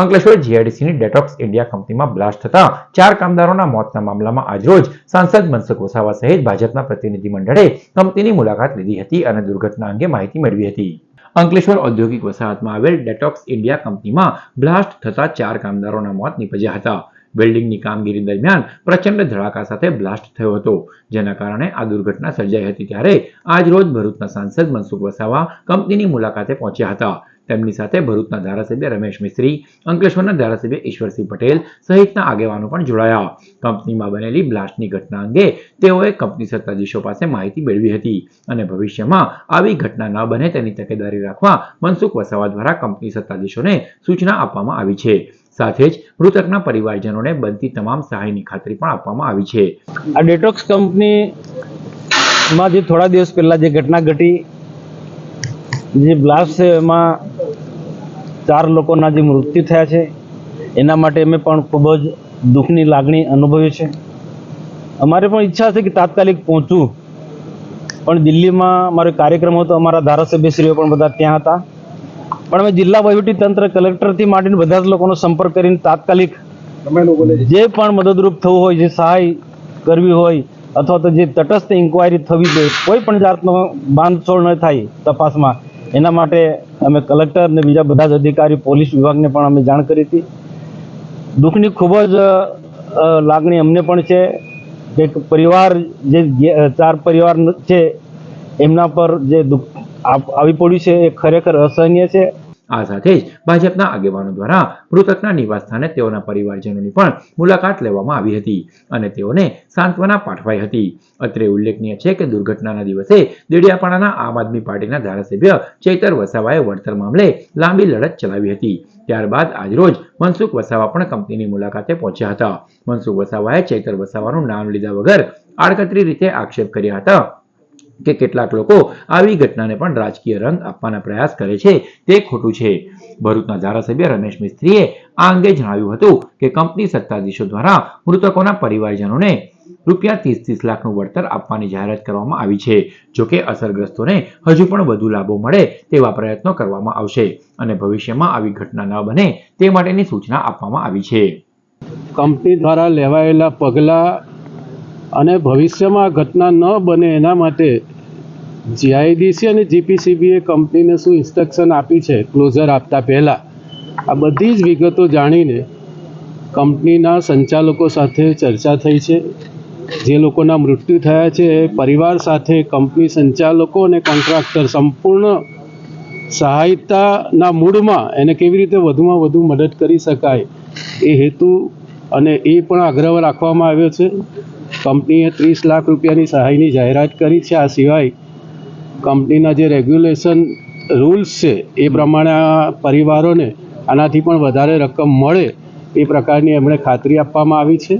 અંકલેશ્વર જીઆઈડીસીની Detox India કંપનીમાં blast થતા ચાર કામદારોના મોતના મામલામાં આજરોજ સાંસદ મનસુખ વસાવા સહિત ભાજપના પ્રતિનિધિ મંડળે કંપનીની મુલાકાત લીધી હતી અને દુર્ઘટના અંગે માહિતી મેળવી હતી. અંકલેશ્વર ઔદ્યોગિક વસાહતમાં આવેલ ડેટોક્સ ઇન્ડિયા કંપનીમાં બ્લાસ્ટ થતા ચાર કામદારોના મોત નીપજ્યા હતા. બિલ્ડિંગની કામગીરી દરમિયાન પ્રચંડ ધડાકા સાથે બ્લાસ્ટ થયો હતો. જેના કારણે આ દુર્ઘટના સર્જાઈ હતી ત્યારે આજ રોજ ભરૂચના સાંસદ મનસુખ વસાવા કંપનીની મુલાકાતે પહોંચ્યા હતા. તેમની સાથે ભરૂચના ધારાસભ્ય રમેશ મિસ્ત્રી, અંકલેશ્વરના ધારાસભ્ય ઈશ્વરસિંહ પટેલ સહિતના આગેવાનો પણ જોડાયા. કંપનીમાં બનેલી બ્લાસ્ટની ઘટના અંગે તેઓએ કંપની સત્તાધીશો પાસે માહિતી મેળવી હતી અને ભવિષ્યમાં આવી ઘટના ન બને તેની તકેદારી રાખવા મનસુખ વસાવા દ્વારા કંપની સત્તાધીશોને સૂચના આપવામાં આવી છે. સાથે જ મૃતકના પરિવારજનોને બનતી તમામ સહાયની ખાતરી પણ આપવામાં આવી છે. આ ડેટોક્સ કંપનીમાં જે થોડા દિવસ પહેલાં જે ઘટના ઘટી, જે બ્લાસ્ટ છે એમાં ચાર લોકોના જે મૃત્યુ થયા છે એના માટે અમે પણ ખૂબ જ દુઃખની લાગણી અનુભવી છે અમારે પણ ઈચ્છા છે કે તાત્કાલિક પહોંચવું. પણ દિલ્હીમાં મારો કાર્યક્રમ હતો અમારા ધારાસભ્યશ્રીઓ પણ બધા ત્યાં હતા. પણ અમે જિલ્લા વહીવટી તંત્ર કલેક્ટરથી માંડીને બધા જ લોકોનો સંપર્ક કરીને તાત્કાલિક જે પણ મદદરૂપ થવું હોય જે સહાય કરવી હોય અથવા તો જે તટસ્થ ઇન્કવાયરી થવી જોઈએ કોઈ પણ જાતનો બાંધછોડ ન થાય તપાસમાં. એના માટે અમે કલેક્ટર અને બીજા બધા જ અધિકારી, પોલીસ વિભાગને પણ અમે જાણ કરી હતી. દુઃખની ખૂબ જ લાગણી અમને પણ છે કે એક પરિવાર જે ચાર પરિવાર છે, એમના પર જે દુઃખ આવી પડ્યું છે, એ ખરેખર અસહનીય છે. આ સાથે જ ભાજપના આગેવાનો દ્વારા મૃતકના નિવાસસ્થાને તેઓના પરિવારજનોની પણ મુલાકાત લેવામાં આવી હતી અને તેઓને સાંત્વના પાઠવાઈ હતી. અત્રે ઉલ્લેખનીય છે કે દુર્ઘટનાના દિવસે દેડિયાપાડાના આમ આદમી પાર્ટીના ધારાસભ્ય ચૈતર વસાવાએ વળતર મામલે લાંબી લડત ચલાવી હતી. ત્યારબાદ આજરોજ મનસુખ વસાવા પણ કંપનીની મુલાકાતે પહોંચ્યા હતા. મનસુખ વસાવાએ ચૈતર વસાવાનું નામ લીધા વગર આડકતરી રીતે આક્ષેપ કર્યા હતા. કે કેટલાક લોકો આવી ઘટનાને પણ રાજકીય રંગ આપવાના પ્રયાસ કરે છે. તે ખોટું છે. ભરૂચના ધારાસભ્ય રમેશ મિસ્ત્રીએ આ અંગે જણાવ્યું હતું કે કંપની સત્તાધીશો દ્વારા મૃતકોના પરિવારજનોને રૂપિયા ત્રીસ ત્રીસ લાખનું વળતર આપવાની જાહેરાત કરવામાં આવી છે. જોકે અસરગ્રસ્તોને હજુ પણ વધુ લાભો મળે તેવા પ્રયત્નો કરવામાં આવશે અને ભવિષ્યમાં આવી ઘટના ન બને તે માટેની સૂચના આપવામાં આવી છે. કંપની દ્વારા લેવાયેલા પગલાં અને ભવિષ્યમાં ઘટના ન બને એના માટે જીઆઈડીસી અને જીપીસીબીએ કંપનીને શું ઇન્સ્ટ્રક્શન આપી છે? ક્લોઝર આપતા પહેલાં. આ બધી જ વિગતો જાણીને કંપનીના સંચાલકો સાથે ચર્ચા થઈ છે. જે લોકોના મૃત્યુ થયા છે પરિવાર સાથે કંપની સંચાલકો અને કોન્ટ્રાક્ટર સંપૂર્ણ સહાયતાના મૂડમાં એને કેવી રીતે વધુમાં વધુ મદદ કરી શકાય એ હેતુ અને એ પણ આગ્રહ રાખવામાં આવ્યો છે. કંપનીએ ત્રીસ લાખ રૂપિયાની સહાયની જાહેરાત કરી છે. આ સિવાય કંપનીના જે રેગ્યુલેશન રૂલ્સ છે, એ પ્રમાણે આ પરિવારોને આનાથી પણ વધારે રકમ મળે, એ પ્રકારની એમણે ખાતરી આપવામાં આવી છે.